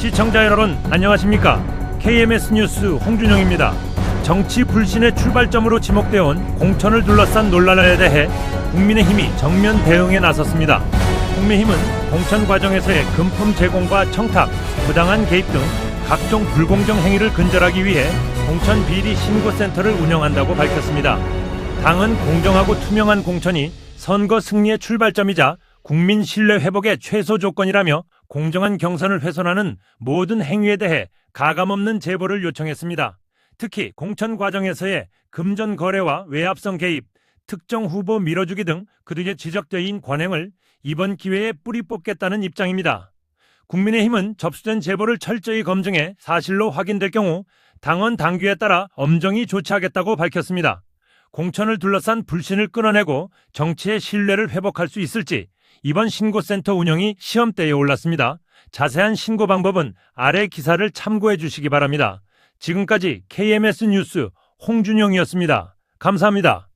시청자 여러분 안녕하십니까? KMS 뉴스 홍준영입니다. 정치 불신의 출발점으로 지목되어 온 공천을 둘러싼 논란에 대해 국민의힘이 정면 대응에 나섰습니다. 국민의힘은 공천 과정에서의 금품 제공과 청탁, 부당한 개입 등 각종 불공정 행위를 근절하기 위해 공천 비리 신고센터를 운영한다고 밝혔습니다. 당은 공정하고 투명한 공천이 선거 승리의 출발점이자 국민 신뢰 회복의 최소 조건이라며 공정한 경선을 훼손하는 모든 행위에 대해 가감없는 제보를 요청했습니다. 특히 공천 과정에서의 금전 거래와 외압성 개입, 특정 후보 밀어주기 등 그들의 지적되인 관행을 이번 기회에 뿌리 뽑겠다는 입장입니다. 국민의힘은 접수된 제보를 철저히 검증해 사실로 확인될 경우 당원 당규에 따라 엄정히 조치하겠다고 밝혔습니다. 공천을 둘러싼 불신을 끊어내고 정치의 신뢰를 회복할 수 있을지 이번 신고센터 운영이 시험대에 올랐습니다. 자세한 신고 방법은 아래 기사를 참고해 주시기 바랍니다. 지금까지 KMS 뉴스 홍준영이었습니다. 감사합니다.